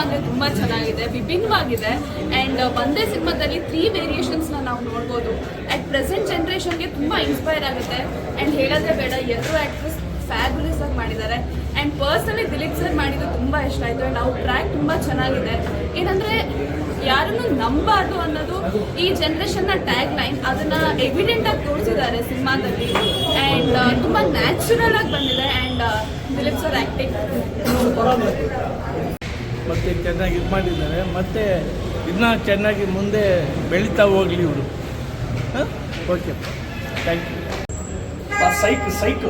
ಅಂದ್ರೆ ತುಂಬಾ ಚೆನ್ನಾಗಿದೆ, ವಿಭಿನ್ನವಾಗಿದೆ. ಅಂಡ್ ಒಂದೇ ಸಿನಿಮಾದಲ್ಲಿ ತ್ರೀ ವೇರಿಯೇಷನ್ಸ್ ನಾವು ನೋಡ್ಬೋದು. ಅಟ್ ಪ್ರೆಸೆಂಟ್ ಜನ್ರೇಷನ್ಗೆ ತುಂಬಾ ಇನ್ಸ್ಪೈರ್ ಆಗುತ್ತೆ. ಅಂಡ್ ಹೇಳೋದೇ ಬೇಡ, ಎಲ್ಲರೂ ಆಕ್ಟ್ರೆಸ್ ಫ್ಯಾಬ್ಯುಲಸ್ ಆಗಿ ಮಾಡಿದ್ದಾರೆ. ಅಂಡ್ ಪರ್ಸನಲಿ ದಿಲೀಪ್ ಸರ್ ಮಾಡಿದ್ದು ತುಂಬಾ ಇಷ್ಟ ಆಯ್ತು. ಅಂಡ್ ಅವ್ರ ಟ್ರ್ಯಾಕ್ ತುಂಬಾ ಚೆನ್ನಾಗಿದೆ. ಏನಂದ್ರೆ, ಯಾರನ್ನು ನಂಬಾರ್ದು ಅನ್ನೋದು ಈ ಜನರೇಷನ್ನ ಟ್ಯಾಗ್ ಲೈನ್ ಅದನ್ನ ಎವಿಡೆಂಟ್ ಆಗಿ ತೋರಿಸಿದ್ದಾರೆ ಸಿನಿಮಾದಲ್ಲಿ. ಅಂಡ್ ತುಂಬಾ ನ್ಯಾಚುರಲ್ ಆಗಿ ಬಂದಿದೆ. ಅಂಡ್ ದಿಲೀಪ್ ಸರ್ ಆಕ್ಟಿಂಗ್ ಮತ್ತು ಚೆನ್ನಾಗಿ ಇದು ಮಾಡಿದ್ದಾರೆ. ಮತ್ತು ಇನ್ನೂ ಚೆನ್ನಾಗಿ ಮುಂದೆ ಬೆಳೀತಾ ಹೋಗಲಿ ಇವರು. ಓಕೆ ಥ್ಯಾಂಕ್ ಯು ಸೈಕ್ ಸೈಕ್.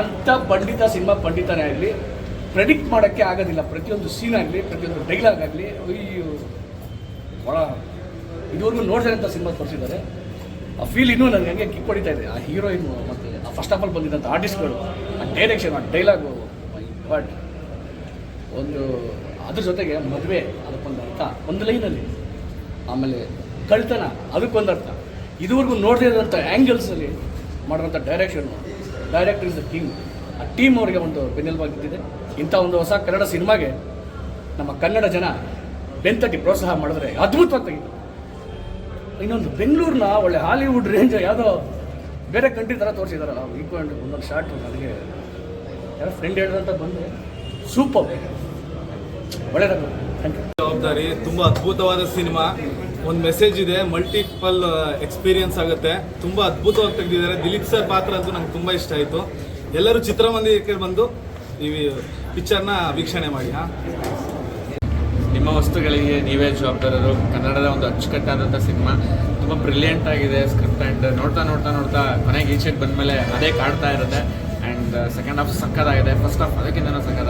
ಅಂತ ಪಂಡಿತ, ಸಿನಿಮಾ ಪಂಡಿತನೇ ಆಗಲಿ ಪ್ರೆಡಿಕ್ಟ್ ಮಾಡೋಕ್ಕೆ ಆಗೋದಿಲ್ಲ. ಪ್ರತಿಯೊಂದು ಸೀನ್ ಆಗಲಿ, ಪ್ರತಿಯೊಂದು ಡೈಲಾಗ್ ಆಗಲಿ, ಅಯ್ಯೋ ಭಾಳ ಇದುವರೆಗೂ ಅಂತ ಸಿನಿಮಾ ತೋರಿಸಿದ್ದಾರೆ. ಆ ಫೀಲ್ ಇನ್ನೂ ನನಗೆ ಹಂಗೆ ಕಿಕ್ ಹೊಡಿತಾ ಇದೆ. ಆ ಹೀರೋಯಿನ್ ಮತ್ತು, ಆ ಫಸ್ಟ್ ಆಫ್ ಆಲ್ ಬಂದಿದ್ದಂಥ ಆರ್ಟಿಸ್ಟ್ಗಳು ಆ ಡೈರೆಕ್ಷನ್ ಆ ಡೈಲಾಗು ಬಟ್ ಒಂದು, ಅದ್ರ ಜೊತೆಗೆ ಮದುವೆ ಅದಕ್ಕೊಂದು ಅರ್ಥ. ಒಂದು ಲೈನಲ್ಲಿ ಆಮೇಲೆ ಕಳ್ತನ ಅದಕ್ಕೊಂದು ಅರ್ಥ. ಇದುವರೆಗೂ ನೋಡದೇ ಇರೋಂಥ ಆ್ಯಂಗಲ್ಸಲ್ಲಿ ಮಾಡುವಂಥ direction director is the team ಆ ಟೀಮ್ ಅವರಿಗೆ ಒಂದು ಬೆನ್ನೆಲುಬಾಗಿದ್ದಿದೆ ಇಂಥ ಒಂದು ಹೊಸ ಕನ್ನಡ ಸಿನಿಮಾಗೆ ನಮ್ಮ ಕನ್ನಡ ಜನ ಬೆಂತಟ್ಟಿ ಪ್ರೋತ್ಸಾಹ ಮಾಡಿದ್ರೆ ಅದ್ಭುತವಾಗಿ ಇನ್ನೊಂದು, ಬೆಂಗಳೂರಿನ ಒಳ್ಳೆ ಹಾಲಿವುಡ್ ರೇಂಜ್ ಯಾವುದೋ ಬೇರೆ ಕಂಟ್ರಿ ಥರ ತೋರಿಸಿದಾರಲ್ಲ ಈಕ್ವಂಡ್ ಒಂದೊಂದು ಶಾರ್ಟ್ ನನಗೆ ಯಾರೋ ಫ್ರೆಂಡ್ ಹೇಳಿದಂತ ಬಂದು ಸೂಪರ್ ಒಳ್ಳೆಯದಾಗ ಥ್ಯಾಂಕ್ ಯು ಜವಾಬ್ದಾರಿ ತುಂಬಾ ಅದ್ಭುತವಾದ ಸಿನಿಮಾ. ಒಂದು ಮೆಸೇಜ್ ಇದೆ ಮಲ್ಟಿಪಲ್ ಎಕ್ಸ್ಪೀರಿಯನ್ಸ್ ಆಗುತ್ತೆ. ತುಂಬಾ ಅದ್ಭುತವಾಗಿ ತೆಗೆದಿದ್ದಾರೆ. ದಿಲೀಪ್ ಸರ್ ಪಾತ್ರ ಅಂತೂ ನಂಗೆ ತುಂಬಾ ಇಷ್ಟ ಆಯಿತು. ಎಲ್ಲರೂ ಚಿತ್ರಮಂದಿರಕ್ಕೆ ಬಂದು ಈ ಪಿಕ್ಚರ್ನ ವೀಕ್ಷಣೆ ಮಾಡಿ ಹಾ. ನಿಮ್ಮ ವಸ್ತುಗಳಿಗೆ ನೀವೇ ಜವಾಬ್ದಾರರು. ಕನ್ನಡದ ಒಂದು ಅಚ್ಚುಕಟ್ಟಾದಂಥ ಸಿನಿಮಾ. ತುಂಬ ಬ್ರಿಲಿಯಂಟ್ ಆಗಿದೆ ಸ್ಕ್ರಿಪ್ಟ್ ಆ್ಯಂಡ್ ನೋಡ್ತಾ ನೋಡ್ತಾ ನೋಡ್ತಾ ಮನೆಗೆ ಈಚೆಗೆ ಬಂದಮೇಲೆ ಅದೇ ಕಾಡ್ತಾ ಇರುತ್ತೆ. ಆ್ಯಂಡ್ ಸೆಕೆಂಡ್ ಹಾಫ್ ಸಕ್ಕದಾಗಿದೆ ಫಸ್ಟ್ ಹಾಫ್ ಅದಕ್ಕಿಂತ ಸಕ್ಕತ್ತಾಗಿದೆ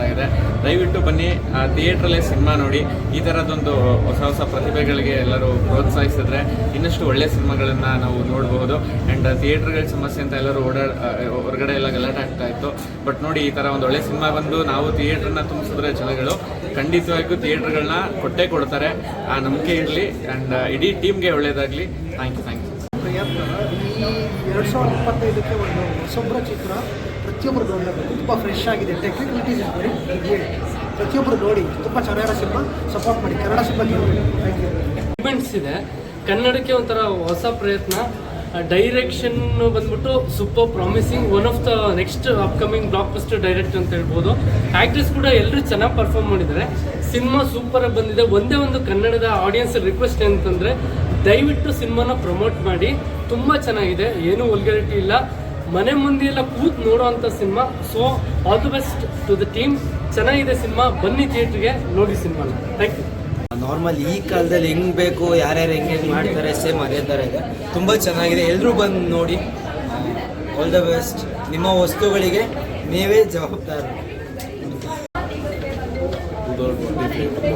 ದಯವಿಟ್ಟು ಬನ್ನಿ ಥಿಯೇಟ್ರಲ್ಲೇ ಸಿನಿಮಾ ನೋಡಿ. ಈ ಥರದೊಂದು ಹೊಸ ಹೊಸ ಪ್ರತಿಭೆಗಳಿಗೆ ಎಲ್ಲರೂ ಪ್ರೋತ್ಸಾಹಿಸಿದ್ರೆ ಇನ್ನಷ್ಟು ಒಳ್ಳೆ ಸಿನಿಮಾಗಳನ್ನು ನಾವು ನೋಡಬಹುದು. ಆ್ಯಂಡ್ ಥಿಯೇಟ್ರ್ಗಳ ಸಮಸ್ಯೆ ಅಂತ ಎಲ್ಲರೂ ಓಡಾ ಹೊರಗಡೆ ಎಲ್ಲ ಗಲಾಟೆ ಆಗ್ತಾ ಇತ್ತು. ಬಟ್ ನೋಡಿ, ಈ ಥರ ಒಂದು ಒಳ್ಳೆ ಸಿನಿಮಾ ಬಂದು ನಾವು ಥಿಯೇಟ್ರನ್ನ ತುಂಬಿಸಿದ್ರೆ ಜನಗಳು ಖಂಡಿತವಾಗಿಯೂ ಥಿಯೇಟ್ರ್ಗಳನ್ನ ಕೊಟ್ಟೇ ಕೊಡ್ತಾರೆ. ಆ, ನಂಬಿಕೆ ಇರಲಿ. ಆ್ಯಂಡ್ ಇಡೀ ಟೀಮ್ಗೆ ಒಳ್ಳೆಯದಾಗಲಿ ಥ್ಯಾಂಕ್ ಯು ಥ್ಯಾಂಕ್ ಯು ಈ ಎರಡು ಸಾವಿರದ ಇಪ್ಪತ್ತೈದಕ್ಕೆ ಒಂದು ಹೊಸೊಬ್ಬರ ಚಿತ್ರ ಪ್ರತಿಯೊಬ್ಬರು ನೋಡಬೇಕು. ತುಂಬ ಫ್ರೆಶ್ ಆಗಿದೆ. ಟೆಕ್ನಿಕಲಿಟೀಸ್ ಇಸ್ ವೆರಿ ಪ್ರತಿಯೊಬ್ಬರು ನೋಡಿ, ತುಂಬ ಚೆನ್ನಾಗಿರೋ ಸಿನಿಮಾ ಸಪೋರ್ಟ್ ಮಾಡಿ. ಕನ್ನಡ ಸಿನಿಮಾ ಥ್ಯಾಂಕ್ ಯು ಇದೆ. ಕನ್ನಡಕ್ಕೆ ಒಂಥರ ಹೊಸ ಪ್ರಯತ್ನ. ಡೈರೆಕ್ಷನ್ ಬಂದ್ಬಿಟ್ಟು super promising one of the next upcoming blockbuster direct ಅಂತ ಹೇಳ್ಬೋದು. ಆಕ್ಟ್ರೆಸ್ ಕೂಡ ಎಲ್ಲರೂ ಚೆನ್ನಾಗಿ ಪರ್ಫಾರ್ಮ್ ಮಾಡಿದ್ದಾರೆ. ಸಿನಿಮಾ ಸೂಪರ್ ಆಗಿ ಬಂದಿದೆ. ಒಂದೇ ಒಂದು ಕನ್ನಡದ ಆಡಿಯನ್ಸ್ ರಿಕ್ವೆಸ್ಟ್ ಏನಂತಂದ್ರೆ ದಯವಿಟ್ಟು ಸಿನಿಮಾನ ಪ್ರಮೋಟ್ ಮಾಡಿ. ತುಂಬ ಚೆನ್ನಾಗಿದೆ. ಏನೂ ಒಲ್ಗಾರಿಟಿ ಇಲ್ಲ. ಮನೆ ಮುಂದೆ ಎಲ್ಲ ಕೂತ್ ನೋಡೋವಂಥ cinema. So all the best to the team ಚೆನ್ನಾಗಿದೆ ಸಿನಿಮಾ. ಬನ್ನಿ ಥಿಯೇಟ್ರಿಗೆ ನೋಡಿ ಸಿನಿಮಾನ. ಥ್ಯಾಂಕ್ ಯು ನಾರ್ಮಲ್ ಈ ಕಾಲದಲ್ಲಿ ಹೆಂಗ್ ಬೇಕು, ಯಾರ್ಯಾರು ಹೆಂಗೆ ಮಾಡ್ತಾರೆ ಸೇಮ್ ಅದೇ ಥರ ಇದೆ. ತುಂಬ ಚೆನ್ನಾಗಿದೆ. ಎಲ್ಲರೂ ಬಂದು ನೋಡಿ. ಆಲ್ ದ ಬೆಸ್ಟ್ ನಿಮ್ಮ ವಸ್ತುಗಳಿಗೆ ನೀವೇ ಜವಾಬ್ದಾರರು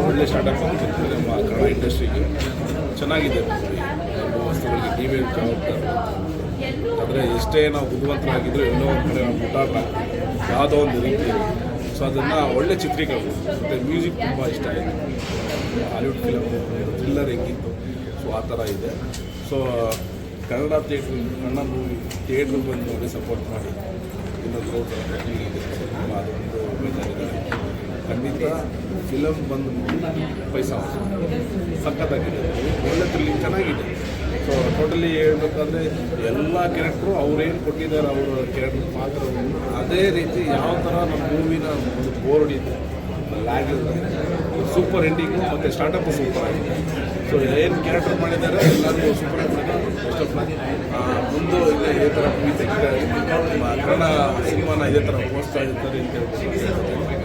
ಒಳ್ಳೆ ಸ್ಟಾರ್ಟಪ್ ಆಗ್ತಿತ್ತು ನಮ್ಮ ಕನ್ನಡ ಇಂಡಸ್ಟ್ರಿಗೆ ಚೆನ್ನಾಗಿದೆ. ವಸ್ತುಗಳಿಗೆ ನೀವೇ ಜವಾಬ್ದಾರ. ಆದರೆ ಎಷ್ಟೇ ನಾವು ಬುದ್ಧಿವಂತರಾಗಿದ್ದರೂ ಎಲ್ಲೋ ಒಂದು ಕಡೆ ನಾವು ಮುಟ್ಟಾಟ ಯಾವುದೋ ಒಂದು ರೀತಿಯಲ್ಲಿ ಸೊ ಅದನ್ನು ಒಳ್ಳೆ ಚಿತ್ರೀಕರಣ. ಮತ್ತು ಮ್ಯೂಸಿಕ್ ತುಂಬ ಇಷ್ಟ ಆಯಿತು ಹಾಲಿವುಡ್ ಫಿಲಮ್ ಥ್ರಿಲ್ಲರ್ ಹೆಂಗಿತ್ತು. ಸೊ ಆ ಥರ ಇದೆ. So Kannada theatre Kannada movie theatre ಬಂದು ನೋಡಿ ಸಪೋರ್ಟ್ ಮಾಡಿ. ಇನ್ನೊಂದು ತುಂಬ ಖಂಡಿತ ಫಿಲಮ್ ಬಂದು ಪೈಸಾ ಸಖತ್ತಾಗಿದೆ. ಒಳ್ಳೆ ಥ್ರಿಲ್ಲಿಂಗ್ ಚೆನ್ನಾಗಿದೆ. ಸೊ ಟೋಟಲಿ ಹೇಳ್ಬೇಕಂದ್ರೆ ಎಲ್ಲ ಕ್ಯಾರೆಕ್ಟ್ರು ಅವ್ರೇನು ಕೊಟ್ಟಿದ್ದಾರೆ ಅವರ ಕ್ಯಾರೆಕ್ಟರ್ ಪಾತ್ರವನ್ನು ಅದೇ ರೀತಿ ಯಾವ ಥರ ನಮ್ಮ ಮೂವಿನ ಒಂದು ಬೋರ್ಡ್ ಇದೆ ಸೂಪರ್ ಎಂಡಿಂಗು ಮತ್ತು ಸ್ಟಾರ್ಟಪ್ ಸೂಪರ್ ಆಗಿದೆ. ಸೊ ಏನು ಕ್ಯಾರೆಕ್ಟರ್ ಮಾಡಿದ್ದಾರೆ ಎಲ್ಲರಿಗೂ ಸೂಪರ್ ಮುಂದೆ ಇದೇ ಇದೇ ಥರ ಮೂವಿ ತೆಗಿತಾರೆ ಕನ್ನಡ ಸಿನಿಮಾನ ಇದೇ ಥರ ಪೋಸ್ತಾ ಇರ್ತಾರೆ ಅಂತ ಹೇಳ್ಬಿಟ್ಟು